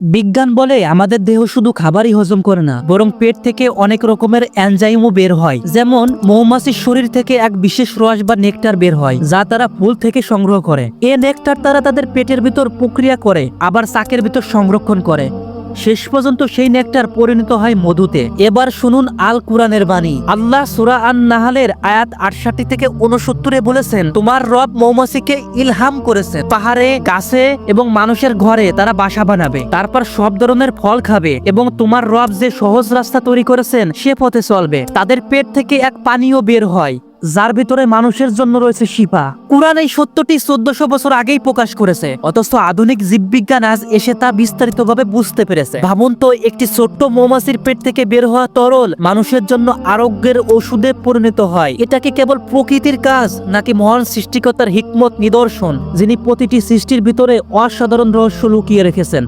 বিজ্ঞান বলে আমাদের দেহ শুধু খাবারই হজম করে না, বরং পেট থেকে অনেক রকমের অ্যানজাইমও বের হয়। যেমন, মৌমাছির শরীর থেকে এক বিশেষ রস বা নেকটার বের হয়, যা তারা ফুল থেকে সংগ্রহ করে। এ নেকটার তারা তাদের পেটের ভিতর প্রক্রিয়া করে, আবার চাকের ভিতর সংরক্ষণ করে। শেষ পর্যন্ত সেই নেকটার পরিণত হয় মধুতে। এবার শুনুন আল কুরআনের বাণী। আল্লাহ সুরা আন নাহালের আয়াত আটষট্টি থেকে উনসত্তরে বলেছেন, তোমার রব মৌমাছিকে ইলহাম করেছেন পাহাড়ে, গাছে এবং মানুষের ঘরে তারা বাসা বানাবে। তারপর সব ধরনের ফল খাবে এবং তোমার রব যে সহজ রাস্তা তৈরি করেছেন, সে পথে চলবে। তাদের পেট থেকে এক পানীয় বের হয়। যার ভিতরে মানুষের জন্য রয়েছে শিপা। কুরআন এই সত্যটি চোদ্দশো বছর আগেই প্রকাশ করেছে। অথচ আধুনিক জীববিজ্ঞান আজ এসে তা বিস্তারিতভাবে বুঝতে পেরেছে। ভাবুন তো একটি ছোট্ট মৌমাছির পেট থেকে বের হওয়া তরল মানুষের জন্য আরোগ্যের ওষুধে পরিণত হয়। এটা কি কেবল প্রকৃতির কাজ, নাকি মহান সৃষ্টিকর্তার হিকমত নিদর্শন, যিনি প্রতিটি সৃষ্টির ভিতরে অসাধারণ রহস্য লুকিয়ে রেখেছেন?